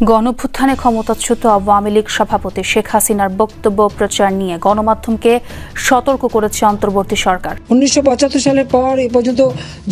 গণভ্যুত্থানে ক্ষমতাচ্যুত আওয়ামী লীগ সভাপতি শেখ হাসিনার বক্তব্য প্রচার নিয়ে গণমাধ্যমকে সতর্ক করেছে অন্তর্বর্তী সরকার। উনিশশো পঁচাত্তর সালের পর এ পর্যন্ত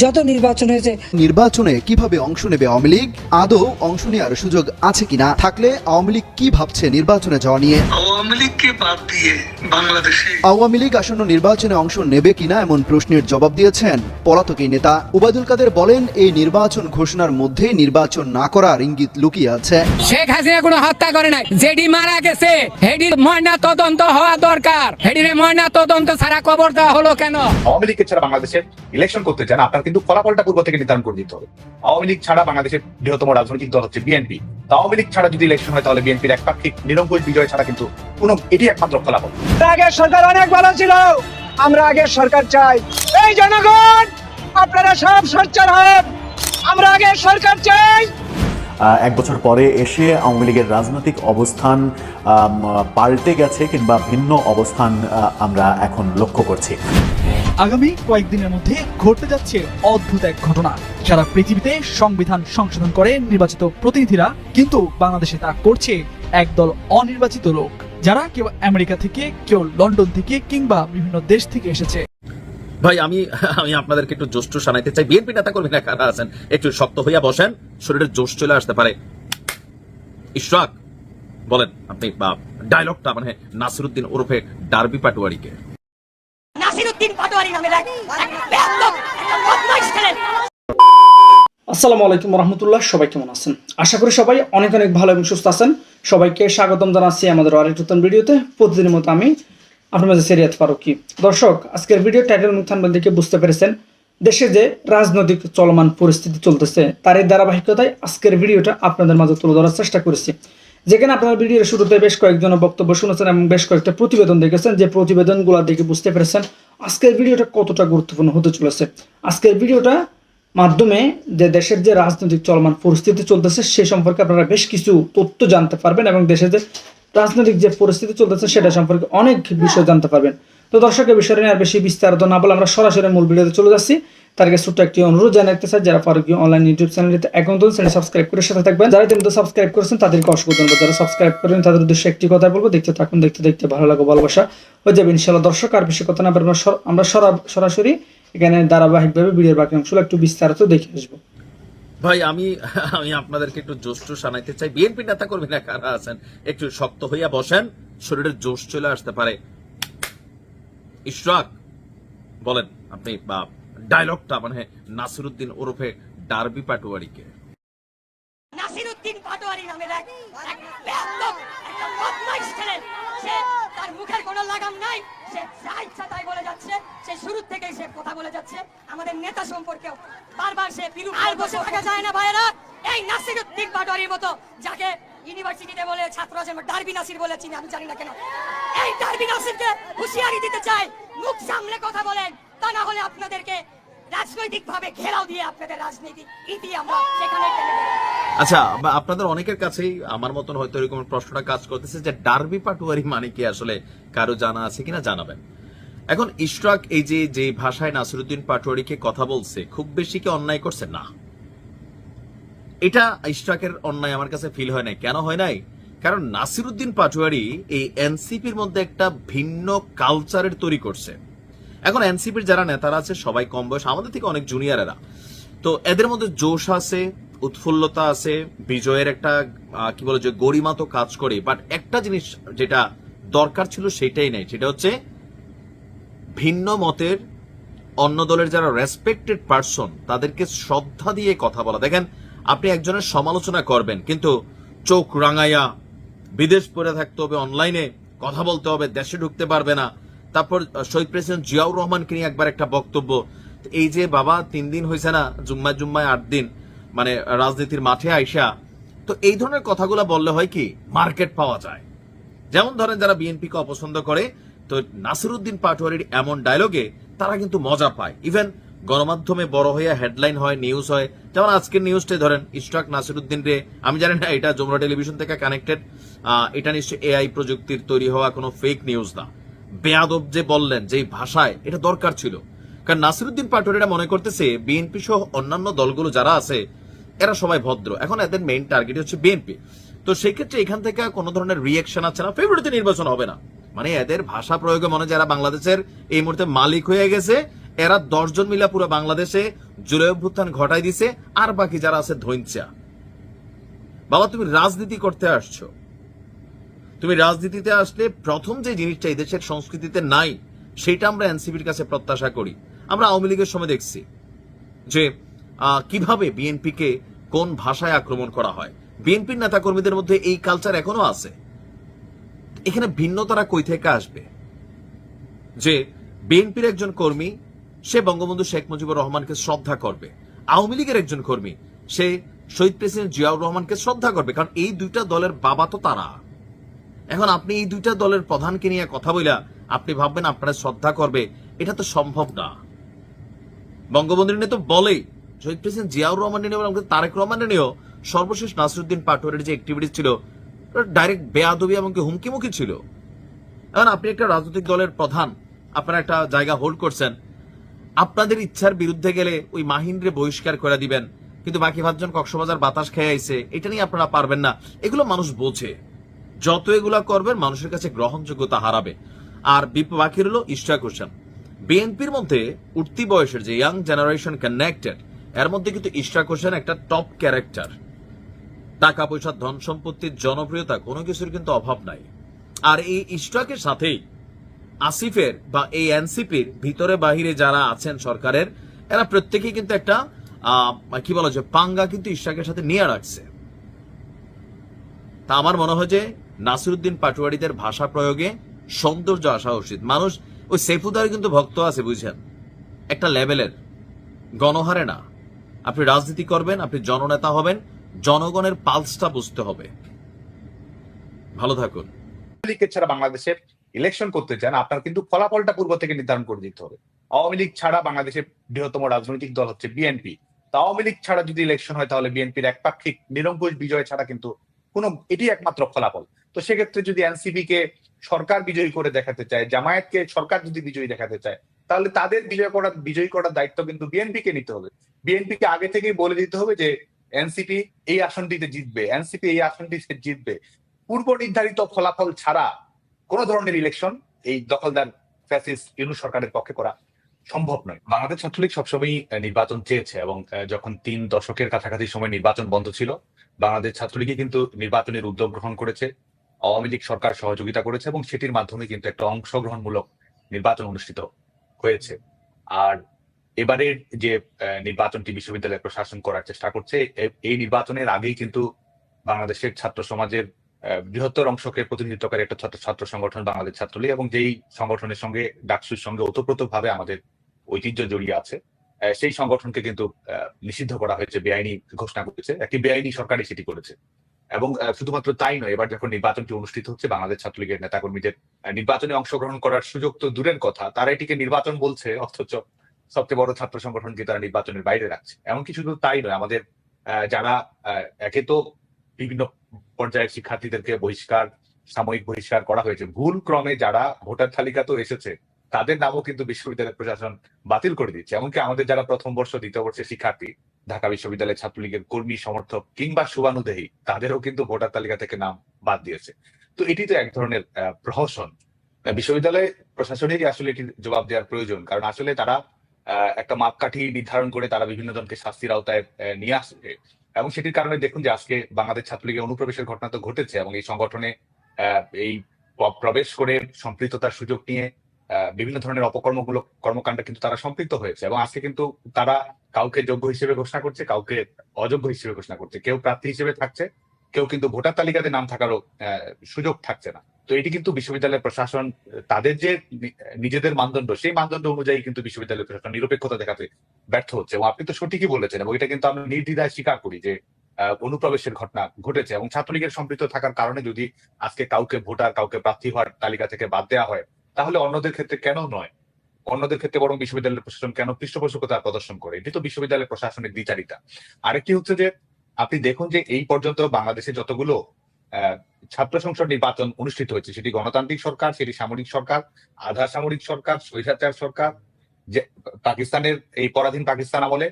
যত নির্বাচন হয়েছে নির্বাচনে কীভাবে অংশ নেবে আওয়ামী লীগ? আদৌ অংশ নেওয়ার সুযোগ আছে কিনা? থাকলে আওয়ামী লীগ কি ভাবছে নির্বাচনে যাওয়া নিয়ে? আওয়ামী লীগকে বাদ দিয়ে বাংলাদেশে আওয়ামী লীগ আসন্ন নির্বাচনে অংশ নেবে কিনা এমন প্রশ্নের জবাব দিয়েছেন পলাতক এই নেতা ওবায়দুল কাদের বলেন এই নির্বাচন ঘোষণার মধ্যেই নির্বাচন না করার ইঙ্গিত লুকিয়ে আছে। শেখ হাসিনা কোনো হত্যা করে নাই। যেডি মারা গেছে হেডির ময়না তদন্ত হওয়া দরকার। হেডির ময়না তদন্ত ছাড়া কবর দেওয়া হলো কেন? আওয়ামী লীগকে ছাড়া বাংলাদেশে ইলেকশন করতে চান আপনার কিন্তু ফলাফলটা পূর্ব থেকে নির্ধারণ করে দিতে হবে। আওয়ামী লীগ ছাড়া বাংলাদেশের বৃহত্তম রাজনৈতিক দল হচ্ছে বিএনপি আওয়ামী লীগ ছাড়া যদি ইলেকশন হয় তাহলে বিএনপির একপাক্ষিক নিরঙ্কুশ বিজয় ছাড়া কিন্তু কোনো এটি একমাত্র ফলাফল। আগের সরকার অনেক ভালো ছিল। আমরা আগের সরকার চাই। এই জনগণ আপনারা সব সোচ্চার হন। আমরা আগের সরকার চাই। এক বছর পরে এসে আওয়ামী লীগের রাজনৈতিক অবস্থান পাল্টে গেছে কিংবা ভিন্ন অবস্থান আমরা এখন লক্ষ্য করছি। আগামী কয়েকদিনের মধ্যে ঘটতে যাচ্ছে অদ্ভুত এক ঘটনা। সারা পৃথিবীতে সংবিধান সংশোধন করে নির্বাচিত প্রতিনিধিরা কিন্তু বাংলাদেশে তা করছে একদল অনির্বাচিত লোক, যারা কেউ আমেরিকা থেকে, কেউ লন্ডন থেকে কিংবা বিভিন্ন দেশ থেকে এসেছে। ভাই আমি আমি আপনাদেরকে একটু জোশ টোশ আনাইতে চাই। বিএনপি নেতা কর্মীরা কারা আছেন? একটু শক্ত হইয়া বসেন শরীরের জোশ চলে আসতে পারে। ইশরাক বলেন আপনি ডায়লগটা মানে নাসিরুদ্দিন ওরফে ডারবি পাটুয়ারিকে। পাটোয়ারি আসসালামু আলাইকুম রহমতুল্লাহ সবাই কেমন আছেন? আশা করি সবাই অনেক অনেক ভালো এবং সুস্থ আছেন। সবাইকে স্বাগতম জানাচ্ছি আমাদের আরেক নতুন ভিডিওতে। প্রতিদিনের মতো আমি আপনার মাঝে সেরিয়াত ফারুকি। দর্শক, আজকের ভিডিও টাইটেল মুখ থাম্বনেল দেখে বুঝতে পেরেছেন? দেশে যে রাজনৈতিক চলমান পরিস্থিতি চলতেছে তার এই ধারাবাহিকতায় আজকের ভিডিওটা আপনাদের মাঝে তুলে ধরার চেষ্টা করেছি। যেখানে আপনারা ভিডিওর শুরুতে বেশ কয়েকজনের বক্তব্য শুনেছেন এবং বেশ কয়েকটা প্রতিবেদন দেখেছেন। যে প্রতিবেদনগুলো দেখে বুঝতে পেরেছেন আজকের ভিডিওটা কতটা গুরুত্বপূর্ণ হতে চলেছে। আজকের ভিডিওটা মাধ্যমে যে দেশের যে রাজনৈতিক চলমান পরিস্থিতি চলতেছে, সে সম্পর্কে আপনারা বেশ কিছু তথ্য জানতে পারবেন এবং দেশের যে রাজনৈতিক যে পরিস্থিতি চলতেছে সেটা সম্পর্কে অনেক বিষয় জানতে পারবেন। তো দর্শকের বিষয় নিয়ে আর বেশি বিস্তারিত না বলে আমরা সরাসরি মূল ভিডিওতে চলে যাচ্ছি। তার আগে ছোট্ট একটি অনুরোধ জানাতে চাই, যারা ফারুকি অনলাইন ইউটিউব চ্যানেলটিতে এখন তো চ্যানেল সাবস্ক্রাইব করে সাথে থাকবেন। যারা কিন্তু সাবস্ক্রাইব করেছেন, তাদেরকে অসংখ্য ধন্যবাদ। যারা সাবস্ক্রাইব করেন তাদের উদ্দেশ্যে একটি কথা বলব, দেখতে থাকুন, দেখতে দেখতে ভালো লাগো ভালোবাসা হয়ে যাবে ইনশাল্লাহ দর্শক, আর বেশি কথা না আমরা সর- আমরা সরা- সরাসরি এখানে ধারাবাহিকভাবে ভিডিওর বাকি অংশগুলো একটু বিস্তারিত দেখে আসব। ভাই, আমি আমি আপনাদেরকে একটু জোশ টোশ আনাইতে চাই। বিএনপি নেতা কর্মীরা কারা আছেন? একটু শক্ত হইয়া বসেন শরীরের জোশ চলে আসতে পারে। ইশরাক, বলেন আপনি ডায়লগটা মানে নাসিরুদ্দিন ওরফে ডারবি পাটুয়ারিকে। পাটোয়ারি এক একটা বদমাইশ ছেলে। সে তার মুখের কোনো লাগাম নাই। সে যা ইচ্ছা তাই বলে যাচ্ছে সে শুরু থেকেই সে কথা বলে যাচ্ছে। আমাদের নেতা সম্পর্কেও বারবার সে বিরূপ আর বসে থাকা যায় না ভাইরা এই নাসিরুদ্দিন পাটোয়ারির মতো যাকে ইউনিভার্সিটিতে বলে ছাত্র আছে ডারবি নাসির বলে চিনি আমি জানি না কেন। এই ডারবি নাসিরকে হুঁশিয়ারি দিতে চাই। মুখ সামলে কথা বলেন। তা না হলে আপনাদেরকে আচ্ছা আপনাদের অনেকের কাছেই আমার মতন হয়তো এরকম প্রশ্নটা কাজ করতেছে যে ডারবি পাটুয়ারি মানে কি আসলে কারও জানা আছে কিনা জানাবেন। এখন ইশরাক এই যে যে ভাষায় নাসিরুদ্দিন পাটোয়ারিকে কথা বলছে, খুব বেশি কি অন্যায় করছে? না। এটা ইশরাকের অন্যায় আমার কাছে ফিল হয় নাই। কেন হয় নাই? কারণ নাসিরুদ্দিন পাটোয়ারি এই এনসিপির মধ্যে একটা ভিন্ন কালচারের তৈরি করছে। এখন এনসিপির যারা নেতারা আছে, সবাই কম বয়স, আমাদের থেকে অনেক জুনিয়রেরা তো এদের মধ্যে জোশ আছে, উৎফুল্লতা আছে, বিজয়ের একটা কি বলে যে গরিমা তো কাজ করে বাট একটা জিনিস যেটা দরকার ছিল সেটাই নাই, সেটা হচ্ছে ভিন্ন মতের অন্য দলের যারা রেসপেক্টেড পার্সন তাদেরকে শ্রদ্ধা দিয়ে কথা বলা। দেখেন, আপনি একজনের সমালোচনা করবেন, কিন্তু চোখ রাঙাইয়া বিদেশ পড়ে থাকতে হবে অনলাইনে কথা বলতে হবে, দেশে ঢুকতে পারবে না। তারপর শহীদ প্রেসিডেন্ট জিয়াউর রহমানকে নিয়ে একবার একটা বক্তব্য। এই যে, বাবা, তিন দিন হয়েছে না জুম্মায় জুম্মায় আট দিন মানে রাজনীতির মাঠে আইসা, তো এই ধরনের কথাগুলো বললে হয় কি, মার্কেট পাওয়া যায়। যেমন ধরেন, যারা বিএনপিকে অপছন্দ করে, তো নাসিরুদ্দিন পাটোয়ারির এমন ডায়লগে তারা কিন্তু মজা পায়। ইভেন গণমাধ্যমে বড় হয়ে হেডলাইন হয় নিউজ হয়। যেমন আজকের নিউজটাই ধরেন ইস্টাক নাসিরুদ্দিন রে, আমি জানি না, এটা যমুনা টেলিভিশন থেকে কানেক্টেড এটা নিশ্চয়ই এআই প্রযুক্তির তৈরি হওয়া কোনো ফেক নিউজ না। বেয়াদব যে বললেন যে ভাষায়, এটা দরকার ছিল। কারণ নাসিরুদ্দিন পাটোয়ারিরা মনে করতেছে, বিএনপি সহ অন্যান্য দলগুলো যারা আছে, এরা সবাই ভদ্র। এখন এদের মেইন টার্গেট হচ্ছে বিএনপি। তো সেই ক্ষেত্রে এখান থেকে কোনো ধরনের রিয়েকশন আছে না। ফেব্রুয়ারিতে নির্বাচন হবে না। মানে এদের ভাষা প্রয়োগে মনে যারা বাংলাদেশের এই মুহূর্তে মালিক হয়ে গেছে, এরা দশজন মিলা পুরো বাংলাদেশে জুলাই অভ্যুত্থান ঘটাই দিছে, আর বাকি যারা আছে ধৈঞ্চা বাবা, তুমি রাজনীতি করতে আসছো। তুমি রাজনীতিতে আসলে প্রথম যে জিনিসটা এই দেশের সংস্কৃতিতে নাই, সেটা আমরা এনসিপির কাছে প্রত্যাশা করি। আমরা আওয়ামী লীগের সময় দেখছি যে কীভাবে বিএনপিকে কোন ভাষায় আক্রমণ করা হয়। বিএনপির নেতাকর্মীদের মধ্যে এই কালচার এখনও আছে। এখানে ভিন্নতারা কই থেকে আসবে? যে, বিএনপির একজন কর্মী, সে বঙ্গবন্ধু শেখ মুজিবুর রহমানকে শ্রদ্ধা করবে। আওয়ামী লীগের একজন কর্মী, সে শহীদ প্রেসিডেন্ট জিয়াউর রহমানকে শ্রদ্ধা করবে। কারণ এই দুইটা দলের বাবা তো তারা। এখন আপনি এই দুইটা দলের প্রধানকে নিয়ে কথা বইলা আপনি ভাববেন আপনারা শ্রদ্ধা করবে, এটা তো সম্ভব না। বঙ্গবন্ধু নিয়ে তো বলেই, শহীদ প্রেসিডেন্ট জিয়াউর রহমান নিয়ে এবং তারেক রহমানের নিয়েও সর্বশেষ নাসরুদ্দিন পাটোয়ারির যে অ্যাক্টিভিটি ছিল ডাইরেক্ট বেয়াদবি এবং কি হুমকিমুখী ছিল। এখন আপনি একটা রাজনৈতিক দলের প্রধান, আপনারা একটা জায়গা হোল্ড করছেন, আপনাদের ইচ্ছার বিরুদ্ধে গেলে ওই মাহিন্দ্রে বহিষ্কার করে দিবেন, কিন্তু বাকি পাঁচজন কক্সবাজার বাতাস খেয়ে আইছে, এটা নিয়ে আপনারা পারবেন না। এগুলো মানুষ বোঝে। যত এগুলা করবেন, মানুষের কাছে গ্রহণযোগ্যতা হারাবে। আর বাকি হলো ইশরাক হোসেন। বিএনপির মধ্যে উঠতি বয়সের যে ইয়াং জেনারেশন কানেক্টেড এর মধ্যে কিন্তু ইশরাক হোসেন একটা টপ ক্যারেক্টার টাকা পয়সা ধন সম্পত্তির জনপ্রিয়তা, কোনো কিছুর কিন্তু অভাব নাই। আর এই ইশরাকের সাথেই আসিফের বা এই এনসিপির ভিতরে বাহিরে যারা আছেন সরকারের, এরা প্রত্যেকেই কিন্তু একটা কি বলা যায়, পাঙ্গা কিন্তু ইশরাকের সাথে নিয়ে রাখছে। তা আমার মনে হয় যে নাসিরুদ্দিন পাটোয়ারিদের ভাষা প্রয়োগে সৌন্দর্য আসা উচিত। মানুষ, ওই সেফুদার কিন্তু ভক্ত আছে, বুঝছেন? একটা লেভেলের। গণহারে না। আপনি রাজনীতি করবেন, আপনি জননেতা হবেন, জনগণের পালসটা বুঝতে হবে। ভালো থাকুন। ছাড়া বাংলাদেশের ইলেকশন করতে চান, আপনার কিন্তু ফলাফলটা পূর্ব থেকে নির্ধারণ করে দিতে হবে। আওয়ামী লীগ ছাড়া বাংলাদেশের বৃহত্তম রাজনৈতিক দল হচ্ছে বিএনপি। তা আওয়ামী লীগ ছাড়া যদি ইলেকশন হয়, তাহলে বিএনপির একপাক্ষিক নিরঙ্কুশ বিজয় ছাড়া কিন্তু কোনো, এটি একমাত্র ফলাফল। তো সেক্ষেত্রে যদি এনসিপি কে সরকার বিজয়ী করে দেখাতে চায় জামায়াতকে সরকার যদি বিজয়ী দেখাতে চায়, তাহলে তাদের বিজয় করার বিজয়ী করার দায়িত্ব কিন্তু বিএনপি কে নিতে হবে। বিএনপি কে আগে থেকেই বলে দিতে হবে যে, এনসিপি এই আসনটিতে জিতবে, এনসিপি এই আসনটিতে জিতবে। পূর্ব নির্ধারিত ফলাফল ছাড়া কোন ধরনের ইলেকশন এই দখলদার ফ্যাসিস্ট ইউনু সরকারের পক্ষে করা সম্ভব নয়। বাংলাদেশ ছাত্রলীগ সবসময়ই আহ, নির্বাচন চেয়েছে এবং যখন তিন দশকের কাছাকাছি সময় নির্বাচন বন্ধ ছিল বাংলাদেশ ছাত্রলীগই কিন্তু নির্বাচনের উদ্যোগ গ্রহণ করেছে আওয়ামী লীগ সরকার সহযোগিতা করেছে এবং সেটির মাধ্যমে কিন্তু একটা অংশগ্রহণমূলক নির্বাচন অনুষ্ঠিত হয়েছে। আর এবারের যে নির্বাচনটি বিশ্ববিদ্যালয় প্রশাসন করার চেষ্টা করছে এই নির্বাচনের আগেই কিন্তু বাংলাদেশের ছাত্র সমাজের বৃহত্তর অংশকে প্রতিনিধিত্বকারী একটা ছাত্র ছাত্র সংগঠন বাংলাদেশ ছাত্রলীগ এবং যেই সংগঠনের সঙ্গে ডাকসুর সঙ্গে ওতপ্রোতভাবে আমাদের ঐতিহ্য জড়িয়ে আছে সেই সংগঠনকে কিন্তু নিষিদ্ধ করা হয়েছে, বেআইনি ঘোষণা করেছে। একটি বেআইনি সরকারই সেটি করেছে। এবং শুধুমাত্র তাই নয়, এবার যখন নির্বাচনটি অনুষ্ঠিত হচ্ছে, বাংলাদেশ ছাত্রলীগের নেতাকর্মীদের নির্বাচনে অংশগ্রহণ করার সুযোগ তো দূরের কথা, তারা এটিকে নির্বাচন বলছে, অথচ সবচেয়ে বড় ছাত্র সংগঠনকে তারা নির্বাচনের বাইরে রাখছে। এমনকি শুধু তাই নয়, আমাদের যারা একে তো বিভিন্ন পর্যায়ের শিক্ষার্থীদেরকে বহিষ্কার, সাময়িক বহিষ্কার করা হয়েছে ভুল ক্রমে যারা ভোটার তালিকা তো এসেছে তাদের নামও কিন্তু বিশ্ববিদ্যালয় প্রশাসন বাতিল করে দিচ্ছে। এমনকি আমাদের যারা প্রথম বর্ষ, দ্বিতীয় বর্ষের শিক্ষার্থী, ঢাকা বিশ্ববিদ্যালয় ছাত্রলীগের কর্মী, সমর্থক কিংবা শুভানুদেহী, তাদেরও কিন্তু ভোটার তালিকা থেকে নাম বাদ দিয়েছে। তো এটি তো এক ধরনের প্রহসন। বিশ্ববিদ্যালয় প্রশাসনেরই আসলে এটির জবাব দেওয়ার প্রয়োজন। কারণ আসলে তারা একটা মাপকাঠি নির্ধারণ করে তারা বিভিন্ন জনকে শাস্তির আওতায় নিয়ে আসবে এবং সেটির কারণে দেখুন যে আজকে বাংলাদেশ ছাত্রলীগের অনুপ্রবেশের ঘটনা তো ঘটেছে এবং এই সংগঠনে এই প্রবেশ করে সম্পৃক্ততার সুযোগ নিয়ে বিভিন্ন ধরনের অপকর্মমূলক কর্মকাণ্ডে কিন্তু তারা সম্পৃক্ত হয়েছে এবং আজকে কিন্তু তারা কাউকে যোগ্য হিসেবে ঘোষণা করছে, কাউকে অযোগ্য হিসেবে ঘোষণা করছে। কেউ প্রার্থী হিসেবে থাকছে, কেউ কিন্তু ভোটার তালিকাতে নাম থাকারও সুযোগ থাকছে না। তো এটি কিন্তু বিশ্ববিদ্যালয় প্রশাসন, তাদের যে নিজেদের মানদণ্ড, সেই মানদণ্ড অনুযায়ী কিন্তু বিশ্ববিদ্যালয় প্রশাসন নিরপেক্ষতা দেখাতে ব্যর্থ হচ্ছে। এবং আপনি তো সঠিকই বলেছেন এবং এটা কিন্তু আমরা নির্দ্বিধায় স্বীকার করি যে অনুপ্রবেশের ঘটনা ঘটেছে এবং ছাত্রলীগের সম্পৃক্ত থাকার কারণে যদি আজকে কাউকে ভোটার, কাউকে প্রার্থী হওয়ার তালিকা থেকে বাদ দেওয়া হয় তাহলে অন্যদের ক্ষেত্রে কেন নয়? অন্যদের ক্ষেত্রে বরং বিশ্ববিদ্যালয় প্রশাসন কেন পৃষ্ঠপোষকতা প্রদর্শন করে? এটি তো বিশ্ববিদ্যালয় প্রশাসনের দ্বিচারিতা আরেকটি হচ্ছে যে, আপনি দেখুন যে এই পর্যন্ত বাংলাদেশে যতগুলো ছাত্র সংসদ নির্বাচন অনুষ্ঠিত হয়েছে, সেটি গণতান্ত্রিক সরকার, সেটি সামরিক সরকার, আধা সামরিক সরকার, স্বৈরাচার সরকার, যে পাকিস্তানের, এই পরাধীন পাকিস্তান আমলে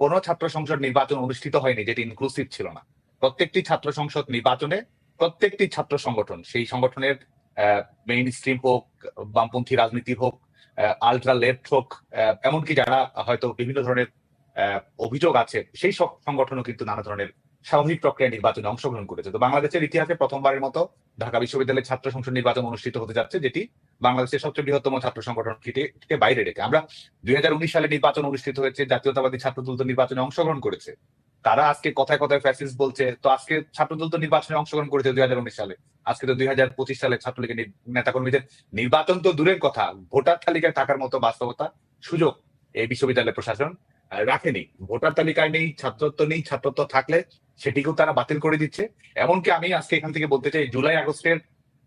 কোনো ছাত্র সংসদ নির্বাচন অনুষ্ঠিত হয়নি, যেটি ইনক্লুসিভ ছিল না। প্রত্যেকটি ছাত্র সংসদ নির্বাচনে প্রত্যেকটি ছাত্র সংগঠন, সেই সংগঠনের মেইন স্ট্রিম হোক, বামপন্থী রাজনীতি হোক আলট্রা লেফট হোক এমনকি যারা হয়তো বিভিন্ন ধরনের অভিযোগ আছে, সেই সব সংগঠনও কিন্তু নানা ধরনের স্বাভাবিক প্রক্রিয়া নির্বাচনে অংশগ্রহণ করেছে। তো বাংলাদেশের ইতিহাসে প্রথমবারের মতো ঢাকা বিশ্ববিদ্যালয়ের ছাত্র সংসদ নির্বাচন অনুষ্ঠিত হতে যাচ্ছে, যেটি বাংলাদেশের সবচেয়ে বৃহত্তম ছাত্র সংগঠন থেকে বাইরে রেখে। আমরা দুই হাজার উনিশ সালে নির্বাচন অনুষ্ঠিত হয়েছে, জাতীয়তাবাদী ছাত্রদল তো নির্বাচনে অংশগ্রহণ করেছে। তারা আজকে কথায় কথায় ফ্যাসিস্ট বলছে, তো আজকে ছাত্রদল তো নির্বাচনে অংশগ্রহণ করেছে দুই হাজার উনিশ সালে। আজকে তো দুই হাজার পঁচিশ সালে ছাত্রলীগের নেতাকর্মীদের নির্বাচন তো দূরের কথা, ভোটার তালিকায় থাকার মতো বাস্তবতা সুযোগ এই বিশ্ববিদ্যালয় প্রশাসন রাখেনি। ভোটার তালিকায় নেই, ছাত্রত্ব নেই, ছাত্রত্ব থাকলে সেটিকেও তারা বাতিল করে দিচ্ছে। এমনকি আমি আজকে এখান থেকে বলতে চাই, জুলাই আগস্টের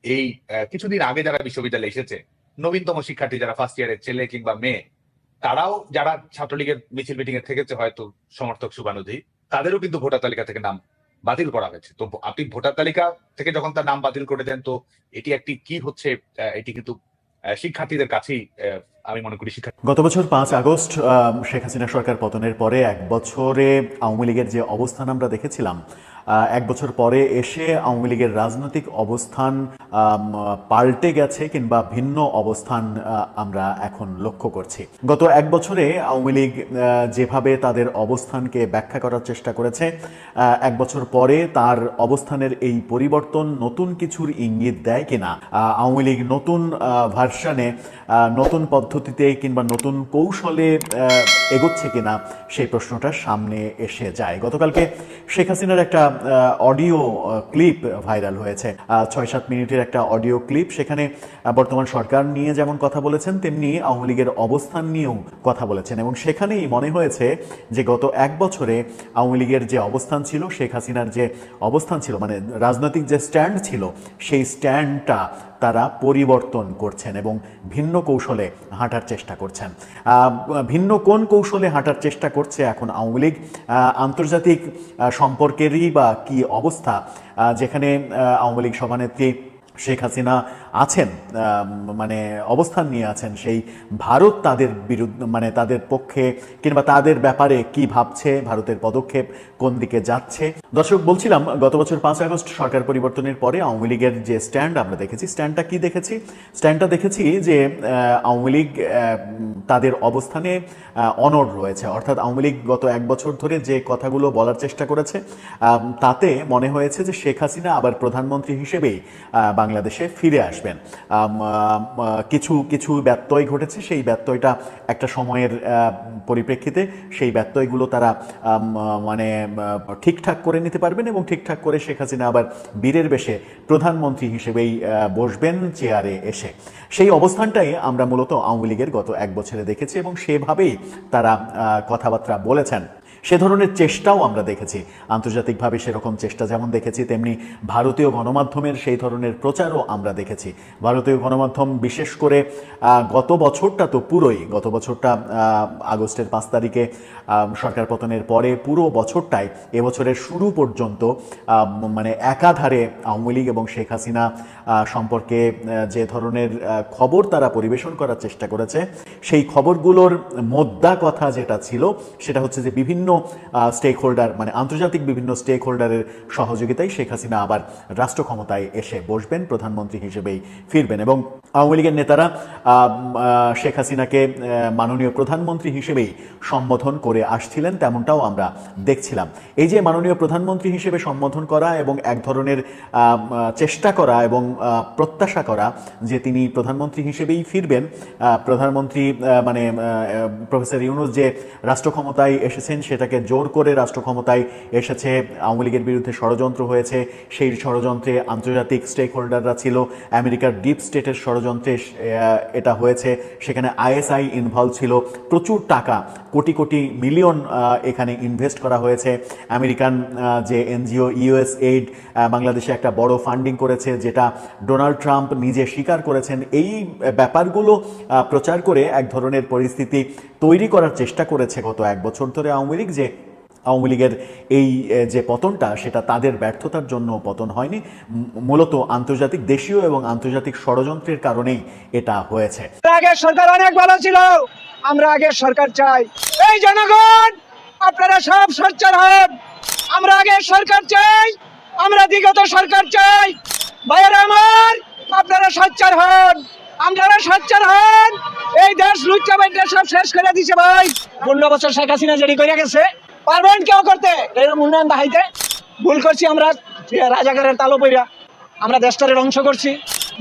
এই কিছুদিন আগে যারা বিশ্ববিদ্যালয়ে এসেছে, নবীনতম শিক্ষার্থী যারা ফার্স্ট ইয়ারের ছেলে কিংবা মেয়ে, তারাও যারা ছাত্রলীগের মিছিল মিটিং এ থেকেছে হয়তো সমর্থক শুভানুধি তাদেরও কিন্তু ভোটার তালিকা থেকে নাম বাতিল করা হয়েছে। তো আপনি ভোটার তালিকা থেকে যখন তার নাম বাতিল করে দেন, তো এটি একটি কি হচ্ছে এটি কিন্তু শিক্ষার্থীদের কাছেই আমি মনে করি শিক্ষা গত বছর পাঁচ আগস্ট শেখ হাসিনা সরকার পতনের পরে এক বছরে আওয়ামী লীগের যে অবস্থান আমরা দেখেছিলাম এক বছর পরে এসে আওয়ামী লীগের রাজনৈতিক অবস্থান পাল্টে গেছে কিংবা ভিন্ন অবস্থান আমরা এখন লক্ষ্য করছি। গত এক বছরে আওয়ামী লীগ যেভাবে তাদের অবস্থানকে ব্যাখ্যা করার চেষ্টা করেছে এক বছর পরে তার অবস্থানের এই পরিবর্তন নতুন কিছুর ইঙ্গিত দেয় কিনা আওয়ামী লীগ নতুন ভার্সানে নতুন পদ্ধতিতে কিংবা নতুন কৌশলে এগোচ্ছে কিনা সেই প্রশ্নটা সামনে এসে যায়। গতকালকে শেখ হাসিনার একটা অডিও ক্লিপ ভাইরাল হয়েছে। ছয় সাত মিনিটের একটা অডিও ক্লিপ সেখানে বর্তমান সরকার নিয়ে যেমন কথা বলেছেন, তেমনি আওয়ামী লীগের অবস্থান নিয়েও কথা বলেছেন। এবং সেখানেই মনে হয়েছে যে গত এক বছরে আওয়ামী লীগের যে অবস্থান ছিল, শেখ হাসিনার যে অবস্থান ছিল মানে রাজনৈতিক যে স্ট্যান্ড ছিল, সেই স্ট্যান্ডটা তারা পরিবর্তন করছেন এবং ভিন্ন কৌশলে হাঁটার চেষ্টা করছেন। ভিন্ন কোন কৌশলে হাঁটার চেষ্টা করছে এখন আওয়ামী লীগ? আন্তর্জাতিক সম্পর্কেরই বা কি অবস্থা? যেখানে আওয়ামী লীগ সভানেত্রী শেখ হাসিনা আছেন মানে অবস্থান নিয়ে আছেন, সেই ভারত তাদের বিরুদ্ধে মানে তাদের পক্ষে কিংবা তাদের ব্যাপারে কি ভাবছে, ভারতের পদক্ষেপ কোন দিকে যাচ্ছে? দর্শক, বলছিলাম, গত বছর পাঁচ আগস্ট সরকার পরিবর্তনের পরে আওয়ামী লীগের যে স্ট্যান্ড আমরা দেখেছি, স্ট্যান্ডটা কি দেখেছি? স্ট্যান্ডটা দেখেছি যে আওয়ামী লীগ তাদের অবস্থানে অনড় রয়েছে। অর্থাৎ আওয়ামী লীগ গত এক বছর ধরে যে কথাগুলো বলার চেষ্টা করেছে তাতে মনে হয়েছে যে শেখ হাসিনা আবার প্রধানমন্ত্রী হিসেবেই বাংলাদেশে ফিরে আসবেন। কিছু কিছু ব্যত্যয় ঘটেছে, সেই ব্যত্যয়টা একটা সময়ের পরিপ্রেক্ষিতে সেই ব্যত্যয়গুলো তারা মানে ঠিকঠাক করে নিতে পারবেন এবং ঠিকঠাক করে শেখ হাসিনা আবার বীরের বেশে প্রধানমন্ত্রী হিসেবেই বসবেন চেয়ারে এসে। সেই অবস্থানটাই আমরা মূলত আওয়ামী লীগের গত এক বছরে দেখেছি এবং সেভাবেই তারা কথাবার্তা বলেছেন। সে ধরনের চেষ্টাও আমরা দেখেছি। আন্তর্জাতিকভাবে সেরকম চেষ্টা যেমন দেখেছি, তেমনি ভারতীয় গণমাধ্যমের সেই ধরনের প্রচারও আমরা দেখেছি। ভারতীয় গণমাধ্যম বিশেষ করে গত বছরটা তো পুরোই, গত বছরটা আগস্টের পাঁচ তারিখে সরকার পতনের পরে পুরো বছরটাই এবছরের শুরু পর্যন্ত মানে একাধারে আওয়ামী লীগ এবং শেখ হাসিনা সম্পর্কে যে ধরনের খবর তারা পরিবেশন করার চেষ্টা করেছে, সেই খবরগুলোর মোদ্দা কথা যেটা ছিল, সেটা হচ্ছে যে বিভিন্ন স্টেক হোল্ডার মানে আন্তর্জাতিক বিভিন্ন স্টেক হোল্ডারের সহযোগিতায় শেখ হাসিনা আবার রাষ্ট্র ক্ষমতায় এসে বসবেন, প্রধানমন্ত্রী হিসেবেই ফিরবেন। এবং আওয়ামী লীগের নেতারা শেখ হাসিনাকে মাননীয় প্রধানমন্ত্রী হিসেবেই সম্বোধন করে আসছিলেন, তেমনটাও আমরা দেখছিলাম। এই যে মাননীয় প্রধানমন্ত্রী হিসেবে সম্বোধন করা এবং এক ধরনের চেষ্টা করা এবং প্রত্যাশা করা যে তিনি প্রধানমন্ত্রী হিসেবেই ফিরবেন প্রধানমন্ত্রী মানে প্রফেসর ইউনুস যে রাষ্ট্র ক্ষমতায় এসেছেন সেটাকে জোর করে রাষ্ট্র ক্ষমতায় এসেছে। আওয়ামী লীগের বিরুদ্ধে ষড়যন্ত্র হয়েছে। সেই ষড়যন্ত্রে আন্তর্জাতিক স্টেক হোল্ডাররা ছিল। আমেরিকার ডিপ স্টেটের ষড়যন্ত্রে এটা হয়েছে। সেখানে আইএসআই ইনভলভ ছিল। প্রচুর টাকা, কোটি কোটি মিলিয়ন এখানে ইনভেস্ট করা হয়েছে। আমেরিকান যে এনজিও ইউএস এইড বাংলাদেশে একটা বড় ফান্ডিং করেছে, যেটা ডোনাল্ড ট্রাম্প নিজে স্বীকার করেছেন। এই ব্যাপারগুলো প্রচার করে এক ধরনের পরিস্থিতি তৈরি করার চেষ্টা করেছে গত এক বছর ধরে আওয়ামী লীগ যে আওয়ামী লীগের এই যে পতনটা, সেটা তাদের ব্যর্থতার জন্য পতন হয়নি। মূলত আন্তর্জাতিক দেশীয় এবং আন্তর্জাতিক ষড়যন্ত্রের কারণেই এটা হয়েছে। আগে সরকার অনেক ভালো ছিল, আমরা আগে সরকার চাই। এই জনগণ, আপনারা সব সোচ্চার হন। আমরা আগে সরকার চাই, আমরা বিগত সরকার চাই। ভাইয়েরা আমার, আপনারা সোচ্চার হন। আপনারা সোচ্চার হন। এই দেশ লুচ্চা বাইটা সব শেষ করে দিছে ভাই। পনেরো বছর শেখ হাসিনা যেটি করে গেছে। পারবেন কেউ করতে? এরকম উন্নয়ন দেখাইতে ভুল করছি আমরা, রাজাকারের তালো পইরা। আমরা দেশটারে ধ্বংস করছি।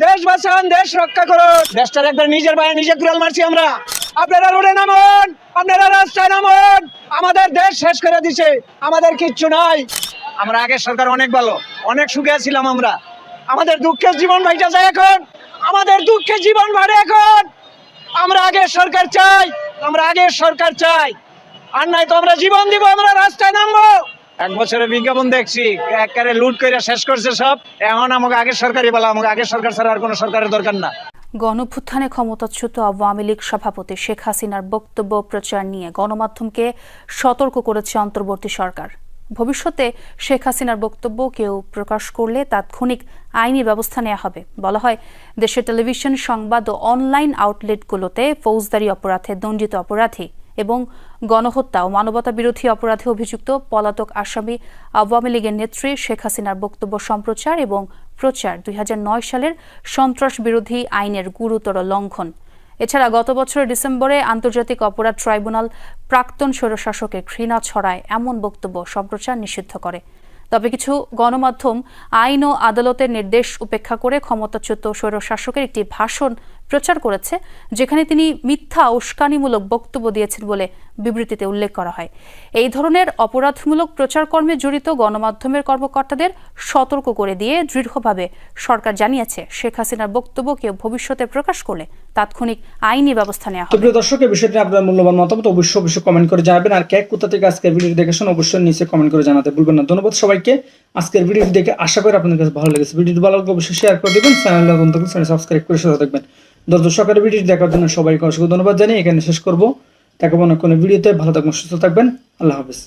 দেশ বাঁচান, দেশ রক্ষা করুন। দেশটার একবার নিজের বাইরে নিজে কুড়াল মারছি আমরা। আপনারা রোডে নামুন, আপনারা রাস্তায় নামুন। আমাদের দেশ শেষ করে দিছে। আমাদের কিচ্ছু নাই। আমরা আগের সরকার অনেক ভালো, অনেক সুখে ছিলাম আমরা। আমাদের দুঃখের জীবন ভাইটা যায় এখন। আমাদের দুঃখে জীবন ভাড়ে এখন। আমরা আগের সরকার চাই আমরা আগের সরকার চাই। আর নাই তো আমরা জীবন দিব আমরা রাস্তায় নামবো। এক বছরের বিজ্ঞাপন দেখছি একবারে লুট করে শেষ করছে সব। এখন আমাকে আগে সরকারই বলা আমাকে আগে সরকার ছাড়া আর কোনো সরকারের দরকার না। গণভ্যুত্থানে ক্ষমতাচ্যুত আওয়ামী লীগ সভাপতি শেখ হাসিনার বক্তব্য প্রচার নিয়ে গণমাধ্যমকে সতর্ক করেছে অন্তর্বর্তী সরকার। ভবিষ্যতে শেখ হাসিনার বক্তব্য কেউ প্রকাশ করলে তাৎক্ষণিক আইনি ব্যবস্থা নেওয়া হবে। বলা হয়, দেশের টেলিভিশন সংবাদ ও অনলাইন আউটলেটগুলোতে ফৌজদারি অপরাধে দণ্ডিত অপরাধী এবং গণহত্যা ও মানবতা বিরোধী অপরাধে অভিযুক্ত পলাতক আসামি আওয়ামী লীগের নেত্রী শেখ হাসিনার বক্তব্য সম্প্রচার এবং প্রচার দুই হাজার নয় সালের সন্ত্রাস বিরোধী আইনের গুরুতর লঙ্ঘন। এছাড়া গত বছরের ডিসেম্বরে আন্তর্জাতিক অপরাধ ট্রাইব্যুনাল প্রাক্তন স্বৈরশাসকে ঘৃণা ছড়ায় এমন বক্তব্য সম্প্রচার নিষিদ্ধ করে। তবে কিছু গণমাধ্যম আইন ও আদালতের নির্দেশ উপেক্ষা করে ক্ষমতাচ্যুত স্বৈরশাসকের একটি ভাষণ প্রচার করেছে, যেখানে তিনি মিথ্যা উস্কানিমূলক বক্তব্য দিয়েছেন বলে বিবৃতিতে উল্লেখ করা হয়। এই ধরনের অপরাধমূলক প্রচারকর্মে জড়িত গণমাধ্যমের কর্মকর্তাদের সতর্ক করে দিয়ে দৃঢ়ভাবে সরকার জানিয়েছে, শেখ হাসিনার বক্তব্য কেউ ভবিষ্যতে প্রকাশ করলে তাৎক্ষণিক আইনি ব্যবস্থা নেওয়া হবে। প্রিয় দর্শক এই বিষয়টি আপনার মূল্যবান মতামত, অবশ্যই অবশ্যই কমেন্ট করে জানাবেন। আর কে, কোথা থেকে আজকের ভিডিও দেখেছেন, অবশ্যই নিচে কমেন্ট করে জানাতে ভুলবেন না। ধন্যবাদ সবাইকে। আজকের ভিডিওটি দেখে আশা করি আপনাদের কাছে ভালো লেগেছে। ভিডিওটি ভালো লাগলে অবশ্যই শেয়ার করে দেবেন। চ্যানেল চ্যানেল সাবস্ক্রাইব করে সাথে থাকবেন। দর্শকের ভিডিওটি দেখার জন্য সবাইকে অসংখ্য ধন্যবাদ জানিয়ে এখানে শেষ করব। দেখাবো না কোনো ভিডিওতে ভালো থাকবেন, সুস্থ থাকবেন। আল্লাহ হাফিজ।